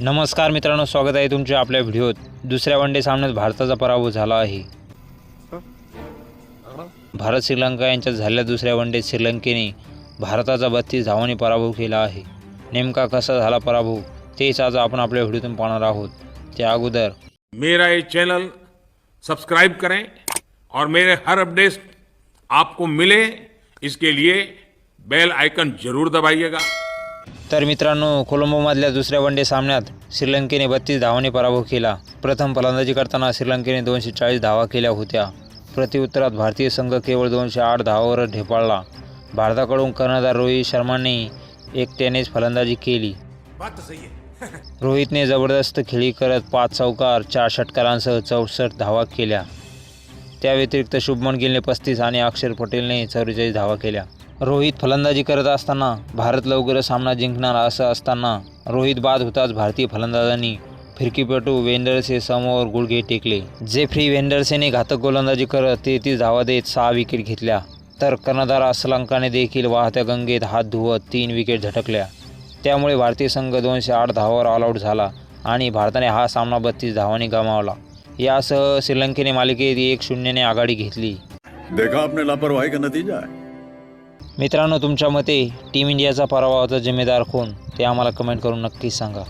नमस्कार मित्रांनो स्वागत आहे तुमच्या आपल्या व्हिडिओत. दुसऱ्या वनडे सामन्यात भारताचा पराभव झाला आहे. भारत श्रीलंका यांच्यात झालेल्या दुसऱ्या वनडेत श्रीलंकेने भारताचा बत्तीस धावांनी पराभव केला आहे. नेमका कसा झाला पराभव? तेच आज आपण आपल्या व्हिडिओतून पाहणार आहोत. त्या अगोदर मेरा ये चॅनल सब्सक्राइब करें और मेरे हर अपडेट आपको मिले इसके लिए बेल आइकन जरूर दबाइएगा। तर मित्रांनो कोलंबोमधल्या दुसऱ्या वनडे सामन्यात श्रीलंकेने बत्तीस धावांनी पराभव केला. प्रथम फलंदाजी करताना श्रीलंकेने दोनशे चाळीस धावा केल्या होत्या. प्रतिउत्तरात भारतीय संघ केवळ दोनशे आठ धावावर ढेपाळला. भारताकडून कर्णधार रोहित शर्माने एकट्यानेच फलंदाजी केली. रोहितने जबरदस्त खेळी करत पाच चौकार चार षटकारांसह चौसष्ट धावा केल्या. त्या व्यतिरिक्त शुभमन गिलने पस्तीस आणि अक्षर पटेलने चौवेचाळीस धावा केल्या. रोहित फलंदाजी करत असताना भारत लवकरच सामना जिंकणार असं असताना रोहित बाद होताच भारतीय फलंदाजांनी फिरकीपटू वेंडर्से समोर गुडघे टेकले. जेफ्री वेंडर्सेने घातक गोलंदाजी करत तेहतीस धावा देत सहा विकेट घेतल्या. तर कर्णधार असलंकाने देखील वाहत्या गंगेत हात धुवत तीन विकेट झटकल्या. त्यामुळे भारतीय संघ दोनशे आठ धावावर ऑलआउट झाला आणि भारताने हा सामना बत्तीस धावांनी गमावला. यासह श्रीलंकेने मालिकेत एक शून्यने आघाडी घेतली. देखा आपने लापरवाही का नतीजा है? मित्रांनो तुमच्या मते टीम इंडियाचा पराभवाचा जिम्मेदार कोण? ते आम्हाला कमेंट करून नक्कीच सांगा.